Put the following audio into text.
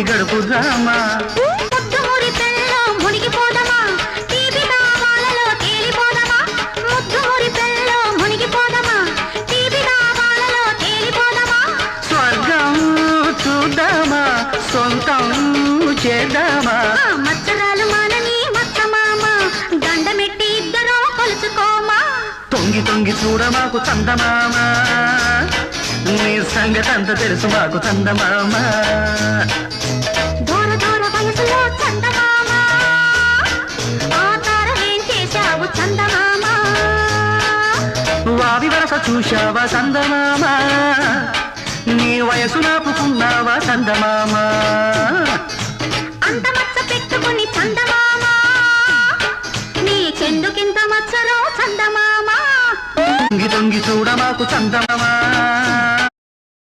గడుపుదామా దావాలలో తేలిపోదమా? స్వర్గం చూద్దామా? సొంతం చేద్దామా? ఆ మచ్చరాలు మానని మచ్చ మామ దండమెట్టి ఇద్దరూ కొలుచుకోమా? తొంగి తొంగి చూడ మాకు చందమామ. నీ సంగతి అంత తెలుసు మాకు చందమామ. చందమామ. వావి వరస చూశావా చందమామ? నీ వయసు నాపుకున్నావా చందమామ? అంత మచ్చ పెట్టుకుని చందమామ. నీ చెందుకింత మచ్చరో చందమామ. తొంగి తొంగి చూడ మాకు చందమామ.